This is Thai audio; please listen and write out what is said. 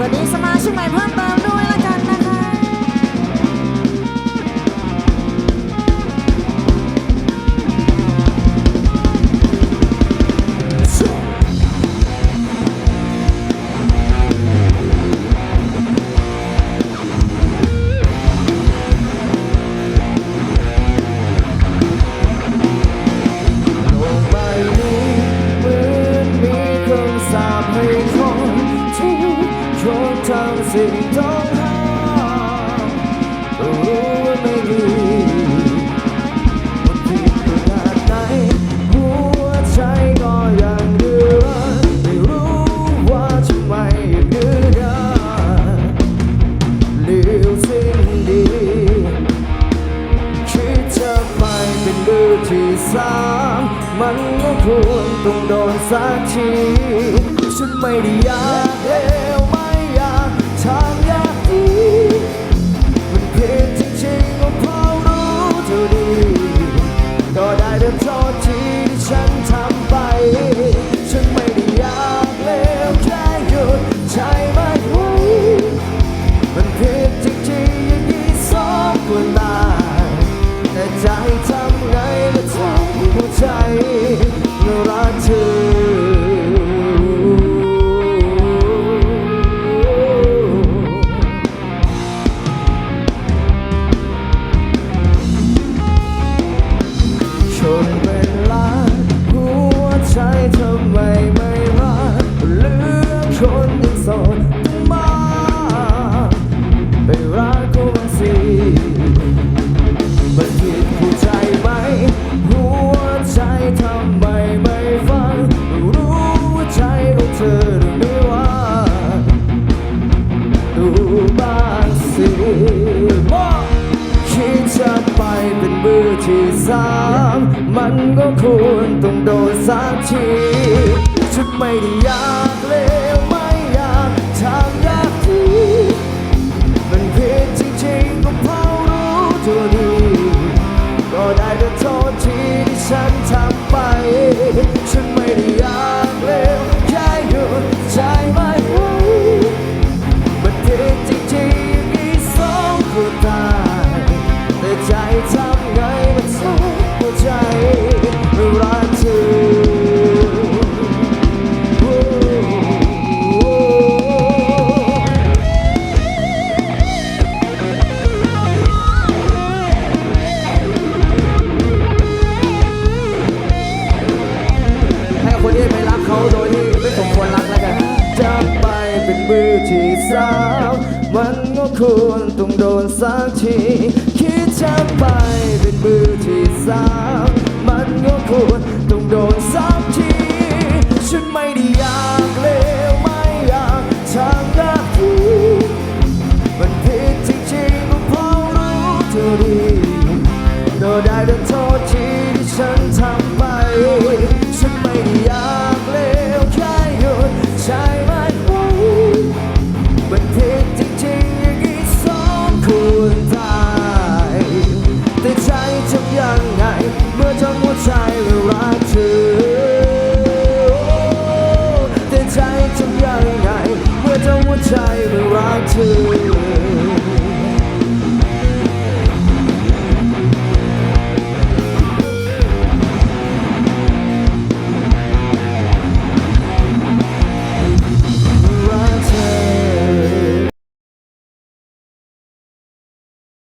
วัสดีสมาชิกใหม่เพิ่มเติมด้วย สิ่งต้องห้ามรู้ว่าไม่ดีมันผิดขนาดไหนหัวใจก็ยังเดือดไม่รู้ว่าทำไมเดือดเลี้ยวสิ่งดีคิดจะไปเป็นมือที่สามมันก็ควรต้องโดนสักทีฉันไม่ได้อยากเลวไม่อยา ก็ได้ คนยังโสดต้องมาไปรักก็มันสิมันผิดหัวใจไหม หัวใจทำไมไม่ฟัง รู้ว่าใจของเธอไม่ว่าดูบ้างสิว่คิดจะไปเป็นมือที่สามมันก็ควรต้องโดนสักทีฉันไม่ได้อยากเลว มือที่สามมันก็ควรต้องโดนสักที คิดจะไปเป็นมือที่สามมันก็ควรต้องโดนสักที ฉันไม่ได้อยากเลวไม่อยากทำหน้าที่มันผิดจริงๆก็เพราะรู้เธอดีก็ได้ ว่าใจมันรักเธอ